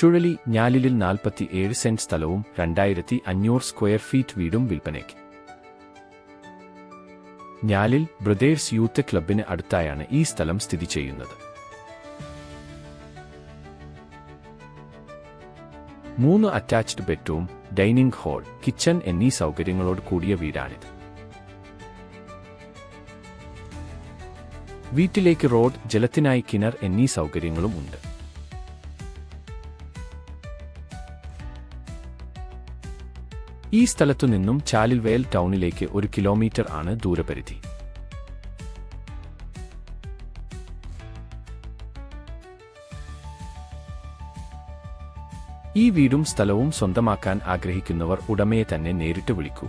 ചുഴലി ഞാലിലിൽ നാൽപ്പത്തി ഏഴ് സെന്റ് സ്ഥലവും രണ്ടായിരത്തി അഞ്ഞൂറ് സ്ക്വയർ ഫീറ്റ് വീടും വിൽപ്പനയ്ക്ക്. ഞാലിൽ ബ്രദേഴ്സ് യൂത്ത് ക്ലബിന് അടുത്തായാണ് ഈ സ്ഥലം സ്ഥിതി ചെയ്യുന്നത്. മൂന്ന് attached bedroom dining hall kitchen എന്നീ സൗകര്യങ്ങളോട് കൂടിയ വീടാണിത്. വീട്ടിലേക്ക് റോഡ് ജലത്തിനായി കിണർ എന്നീ സൗകര്യങ്ങളും ഉണ്ട്. ഈ സ്ഥലത്തു നിന്നും ചാലിൽവേൽ ടൗണിലേക്ക് ഒരു കിലോമീറ്റർ ആണ് ദൂരപരിധി. ഈ വീടും സ്ഥലവും സ്വന്തമാക്കാൻ ആഗ്രഹിക്കുന്നവർ ഉടമയെ തന്നെ നേരിട്ട് വിളിക്കൂ.